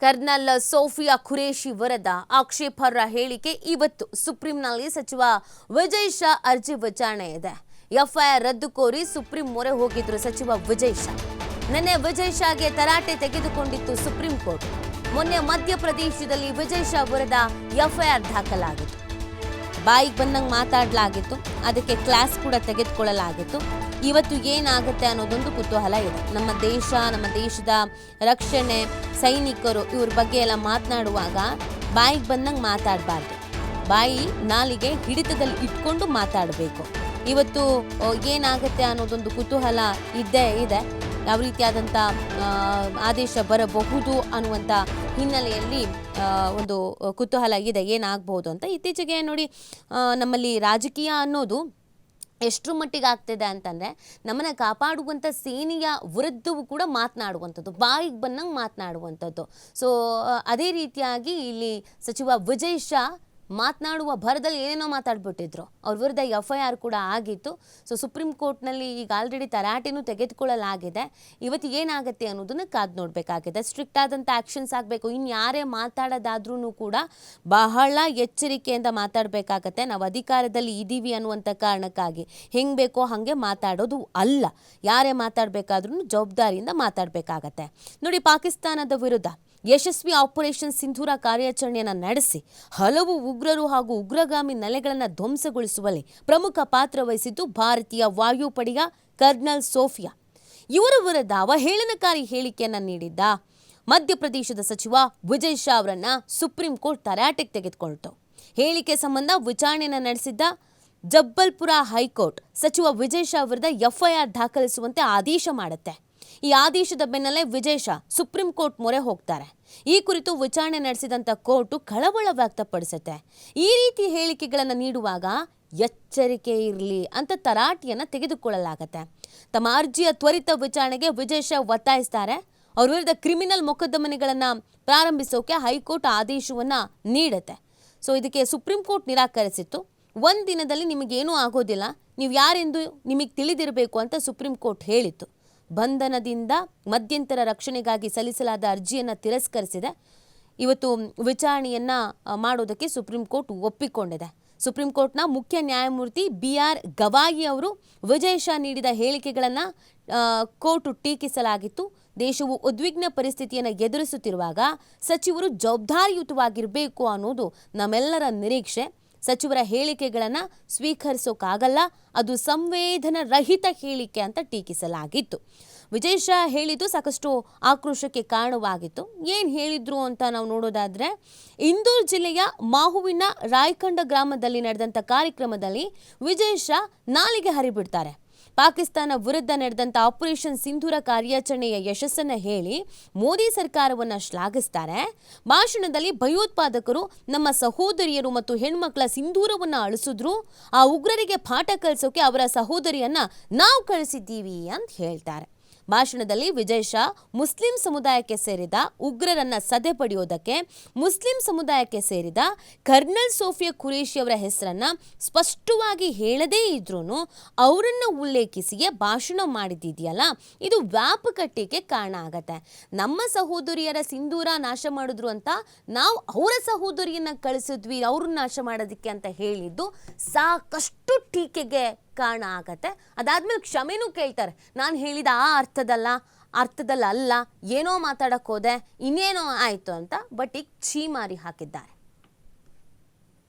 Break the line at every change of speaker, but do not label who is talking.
Kernel Sophia Qureshi ವರದ ಆಕ್ಷೇಪಾರ್ಹ ಹೇಳಿಕೆ ಇವತ್ತು ಸುಪ್ರೀಂನಲ್ಲಿ ಸಚಿವ ವಿಜಯ್ ಶಾ ಅರ್ಜಿ ವಿಚಾರಣೆ ಇದೆ. ಎಫ್ಐಆರ್ ರದ್ದು ಕೋರಿ ಸುಪ್ರೀಂ ಮೊರೆ ಹೋಗಿದ್ರು ಸಚಿವ ವಿಜಯ್ ಶಾ. ನಿನ್ನೆ ವಿಜಯ್ ಶಾಗೆ ತರಾಟೆ ತೆಗೆದುಕೊಂಡಿತ್ತು ಸುಪ್ರೀಂ ಕೋರ್ಟ್. ಮೊನ್ನೆ ಮಧ್ಯಪ್ರದೇಶದಲ್ಲಿ ವಿಜಯ್ ಶಾ ವಿರುದ್ಧ ಎಫ್ಐಆರ್ ದಾಖಲಾಗಿತ್ತು. ಬಾಯಿಗೆ ಬಂದಂಗೆ ಮಾತಾಡಲಾಗಿತ್ತು. ಅದಕ್ಕೆ ಕ್ಲಾಸ್ ಕೂಡ ತೆಗೆದುಕೊಳ್ಳಲಾಗಿತ್ತು. ಇವತ್ತು ಏನಾಗುತ್ತೆ ಅನ್ನೋದೊಂದು ಕುತೂಹಲ ಇದೆ. ನಮ್ಮ ದೇಶ, ನಮ್ಮ ದೇಶದ ರಕ್ಷಣೆ, ಸೈನಿಕರು ಇವ್ರ ಬಗ್ಗೆ ಎಲ್ಲ ಮಾತನಾಡುವಾಗ ಬಾಯಿಗೆ ಬಂದಂಗೆ ಮಾತಾಡಬಾರ್ದು. ಬಾಯಿ ನಾಲಿಗೆ ಹಿಡಿತದಲ್ಲಿ ಇಟ್ಕೊಂಡು ಮಾತಾಡಬೇಕು. ಇವತ್ತು ಏನಾಗುತ್ತೆ ಅನ್ನೋದೊಂದು ಕುತೂಹಲ ಇದ್ದೇ ಇದೆ. ಯಾವ ರೀತಿಯಾದಂಥ ಆದೇಶ ಬರಬಹುದು ಅನ್ನುವಂಥ ಹಿನ್ನೆಲೆಯಲ್ಲಿ ಒಂದು ಕುತೂಹಲ ಇದೆ ಏನಾಗಬಹುದು ಅಂತ ಇತ್ತೀಚೆಗೆ ನೋಡಿ ನಮ್ಮಲ್ಲಿ ರಾಜಕೀಯ ಅನ್ನೋದು ಎಷ್ಟರ ಮಟ್ಟಿಗೆ ಆಗ್ತಿದೆ ಅಂತಂದರೆ, ನಮ್ಮನ್ನು ಕಾಪಾಡುವಂಥ ಸೇನೆಯ ವಿರುದ್ಧವೂ ಕೂಡ ಮಾತನಾಡುವಂಥದ್ದು, ಬಾಯಿಗೆ ಬಂದಂಗೆ ಮಾತನಾಡುವಂಥದ್ದು. ಸೊ ಅದೇ ರೀತಿಯಾಗಿ ಇಲ್ಲಿ ಸಚಿವ ವಿಜಯ್ ಶಾ ಮಾತನಾಡುವ ಭರದಲ್ಲಿ ಏನೇನೋ ಮಾತಾಡ್ಬಿಟ್ಟಿದ್ರು. ಅವ್ರ ವಿರುದ್ಧ ಎಫ್ ಐ ಆರ್ ಕೂಡ ಆಗಿತ್ತು. ಸೊ ಸುಪ್ರೀಂ ಕೋರ್ಟ್ನಲ್ಲಿ ಈಗ ಆಲ್ರೆಡಿ ತರಾಟೆನೂ ತೆಗೆದುಕೊಳ್ಳಲಾಗಿದೆ. ಇವತ್ತು ಏನಾಗುತ್ತೆ ಅನ್ನೋದನ್ನ ಕಾದು ನೋಡಬೇಕಾಗಿದೆ. ಸ್ಟ್ರಿಕ್ಟ್ ಆದಂಥ ಆ್ಯಕ್ಷನ್ಸ್ ಆಗಬೇಕು. ಇನ್ನು ಯಾರೇ ಮಾತಾಡೋದಾದ್ರೂ ಕೂಡ ಬಹಳ ಎಚ್ಚರಿಕೆಯಿಂದ ಮಾತಾಡಬೇಕಾಗತ್ತೆ. ನಾವು ಅಧಿಕಾರದಲ್ಲಿ ಇದ್ದೀವಿ ಅನ್ನುವಂಥ ಕಾರಣಕ್ಕಾಗಿ. ಹೆಂಗೆ ಬೇಕೋ ಹಾಗೆ ಮಾತಾಡೋದು ಅಲ್ಲ. ಯಾರೇ ಮಾತಾಡಬೇಕಾದ್ರೂ ಜವಾಬ್ದಾರಿಯಿಂದ ಮಾತಾಡಬೇಕಾಗತ್ತೆ. ನೋಡಿ, ಪಾಕಿಸ್ತಾನದ ವಿರುದ್ಧ ಯಶಸ್ವಿ ಆಪರೇಷನ್ ಸಿಂಧೂರ ಕಾರ್ಯಾಚರಣೆಯನ್ನು ನಡೆಸಿ ಹಲವು ಉಗ್ರರು ಹಾಗೂ ಉಗ್ರಗಾಮಿ ನೆಲೆಗಳನ್ನು ಧ್ವಂಸಗೊಳಿಸುವಲ್ಲಿ ಪ್ರಮುಖ ಪಾತ್ರ ವಹಿಸಿದ್ದು ಭಾರತೀಯ ವಾಯುಪಡೆಯ ಕರ್ನಲ್ ಸೋಫಿಯಾ. ಇವರ ವಿರುದ್ಧ ಅವಹೇಳನಕಾರಿ ಹೇಳಿಕೆಯನ್ನು ನೀಡಿದ್ದ ಮಧ್ಯಪ್ರದೇಶದ ಸಚಿವ ವಿಜಯ್ ಶಾ ಅವರನ್ನ ಸುಪ್ರೀಂ ಕೋರ್ಟ್ ತರಾಟೆಗೆ ತೆಗೆದುಕೊಳ್ತು. ಹೇಳಿಕೆ ಸಂಬಂಧ ವಿಚಾರಣೆಯನ್ನು ನಡೆಸಿದ್ದ ಜಬ್ಬಲ್ಪುರ ಹೈಕೋರ್ಟ್ ಸಚಿವ ವಿಜಯ್ ಶಾ ವಿರುದ್ಧ ಎಫ್ಐಆರ್ ದಾಖಲಿಸುವಂತೆ ಆದೇಶ ಮಾಡುತ್ತೆ. ಈ ಆದೇಶದ ಬೆನ್ನಲ್ಲೇ ವಿಜಯ್ ಶಾ ಸುಪ್ರೀಂ ಕೋರ್ಟ್ ಮೊರೆ ಹೋಗ್ತಾರೆ. ಈ ಕುರಿತು ವಿಚಾರಣೆ ನಡೆಸಿದಂಥ ಕೋರ್ಟು ಕಳವಳ ವ್ಯಕ್ತಪಡಿಸುತ್ತೆ. ಈ ರೀತಿ ಹೇಳಿಕೆಗಳನ್ನು ನೀಡುವಾಗ ಎಚ್ಚರಿಕೆ ಇರಲಿ ಅಂತ ತರಾಟೆಯನ್ನು ತೆಗೆದುಕೊಳ್ಳಲಾಗತ್ತೆ. ತಮ್ಮ ಅರ್ಜಿಯ ತ್ವರಿತ ವಿಚಾರಣೆಗೆ ವಿಜಯ್ ಶಾ ಒತ್ತಾಯಿಸ್ತಾರೆ. ಅವ್ರ ವಿರುದ್ಧ ಕ್ರಿಮಿನಲ್ ಮೊಕದ್ದಮನೆಗಳನ್ನು ಪ್ರಾರಂಭಿಸೋಕೆ ಹೈಕೋರ್ಟ್ ಆದೇಶವನ್ನು ನೀಡುತ್ತೆ. ಸೊ ಇದಕ್ಕೆ ಸುಪ್ರೀಂ ಕೋರ್ಟ್ ನಿರಾಕರಿಸಿತ್ತು. ಒಂದು ದಿನದಲ್ಲಿ ನಿಮಗೇನೂ ಆಗೋದಿಲ್ಲ. ನೀವು ಯಾರೆಂದು ನಿಮಗೆ ತಿಳಿದಿರಬೇಕು ಅಂತ ಸುಪ್ರೀಂ ಕೋರ್ಟ್ ಹೇಳಿತ್ತು. ಬಂಧನದಿಂದ ಮಧ್ಯಂತರ ರಕ್ಷಣೆಗಾಗಿ ಸಲ್ಲಿಸಲಾದ ಅರ್ಜಿಯನ್ನು ತಿರಸ್ಕರಿಸಿದೆ. ಇವತ್ತು ವಿಚಾರಣೆಯನ್ನ ಮಾಡೋದಕ್ಕೆ ಸುಪ್ರೀಂ ಕೋರ್ಟ್ ಒಪ್ಪಿಕೊಂಡಿದೆ. ಸುಪ್ರೀಂ ಕೋರ್ಟ್ನ ಮುಖ್ಯ ನ್ಯಾಯಮೂರ್ತಿ ಬಿ ಆರ್ ಗವಾಯಿ ಅವರು ವಿಜಯ್ ಶಾ ನೀಡಿದ ಹೇಳಿಕೆಗಳನ್ನು ಕೋರ್ಟ್ ಟೀಕಿಸಲಾಗಿತ್ತು. ದೇಶವು ಉದ್ವಿಗ್ನ ಪರಿಸ್ಥಿತಿಯನ್ನು ಎದುರಿಸುತ್ತಿರುವಾಗ ಸಚಿವರು ಜವಾಬ್ದಾರಿಯುತವಾಗಿರಬೇಕು ಅನ್ನೋದು ನಮ್ಮೆಲ್ಲರ ನಿರೀಕ್ಷೆ. ಸಚಿವರ ಹೇಳಿಕೆಗಳನ್ನು ಸ್ವೀಕರಿಸೋಕ್ಕಾಗಲ್ಲ ಅದು ಸಂವೇದನ ರಹಿತ ಹೇಳಿಕೆ ಅಂತ ಟೀಕಿಸಲಾಗಿತ್ತು. ವಿಜಯ್ ಶಾ ಹೇಳಿದ್ದು ಸಾಕಷ್ಟು ಆಕ್ರೋಶಕ್ಕೆ ಕಾರಣವಾಗಿತ್ತು. ಏನು ಹೇಳಿದ್ರು ಅಂತ ನಾವು ನೋಡೋದಾದರೆ, ಇಂದೂರ್ ಜಿಲ್ಲೆಯ ಮಾಹುವಿನ ರಾಯ್ಕಂಡ ಗ್ರಾಮದಲ್ಲಿ ನಡೆದಂಥ ಕಾರ್ಯಕ್ರಮದಲ್ಲಿ ವಿಜಯ್ ಶಾ ನಾಲಿಗೆ ಹರಿಬಿಡ್ತಾರೆ. ಪಾಕಿಸ್ತಾನ ವಿರುದ್ಧ ನಡೆದಂಥ ಆಪರೇಷನ್ ಸಿಂಧೂರ ಕಾರ್ಯಾಚರಣೆಯ ಯಶಸ್ಸನ್ನು ಹೇಳಿ ಮೋದಿ ಸರ್ಕಾರವನ್ನು ಶ್ಲಾಘಿಸ್ತಾರೆ. ಭಾಷಣದಲ್ಲಿ ಭಯೋತ್ಪಾದಕರು ನಮ್ಮ ಸಹೋದರಿಯರು ಮತ್ತು ಹೆಣ್ಮಕ್ಳ ಸಿಂಧೂರವನ್ನು ಅಳಿಸಿದ್ರು. ಆ ಉಗ್ರರಿಗೆ ಪಾಠ ಕಲಿಸೋಕೆ ಅವರ ಸಹೋದರಿಯನ್ನ ನಾವು ಕಳಿಸಿದ್ದೀವಿ ಅಂತ ಹೇಳ್ತಾರೆ. ಭಾಷಣದಲ್ಲಿ ವಿಜಯ್ ಶಾ, ಮುಸ್ಲಿಂ ಸಮುದಾಯಕ್ಕೆ ಸೇರಿದ ಉಗ್ರರನ್ನ ಸದೆ ಪಡೆಯೋದಕ್ಕೆ, ಮುಸ್ಲಿಂ ಸಮುದಾಯಕ್ಕೆ ಸೇರಿದ ಕರ್ನಲ್ ಸೋಫಿಯಾ ಖುರೇಶಿ ಅವರ ಹೆಸರನ್ನ ಸ್ಪಷ್ಟವಾಗಿ ಹೇಳದೇ ಇದ್ರೂ ಅವರನ್ನ ಉಲ್ಲೇಖಿಸಿಯೇ ಭಾಷಣ ಮಾಡಿದ್ದಿದೆಯಲ್ಲ ಇದು ವ್ಯಾಪಕ ಟೀಕೆ ಕಾರಣ ಆಗತ್ತೆ. ನಮ್ಮ ಸಹೋದರಿಯರ ಸಿಂಧೂರ ನಾಶ ಮಾಡಿದ್ರು ಅಂತ ನಾವು ಅವರ ಸಹೋದರಿಯನ್ನ ಕಳಿಸಿದ್ವಿ, ಅವ್ರನ್ನ ನಾಶ ಮಾಡೋದಕ್ಕೆ ಅಂತ ಹೇಳಿದ್ದು ಸಾಕಷ್ಟು ಟೀಕೆಗೆ ಕಾರಣ ಆಗತ್ತೆ. ಅದಾದ್ಮೇಲೆ ಕ್ಷಮೆನೂ ಕೇಳ್ತಾರೆ. ನಾನು ಹೇಳಿದ ಆ ಅರ್ಥದಲ್ಲ ಅರ್ಥದಲ್ಲ ಅಲ್ಲ ಏನೋ ಮಾತಾಡಕ್ಕೆ ಹೋದೆ, ಇನ್ನೇನೋ ಆಯಿತು ಅಂತ, ಬಟ್ ಈಗ ಛೀಮಾರಿ ಹಾಕಿದ್ದಾರೆ.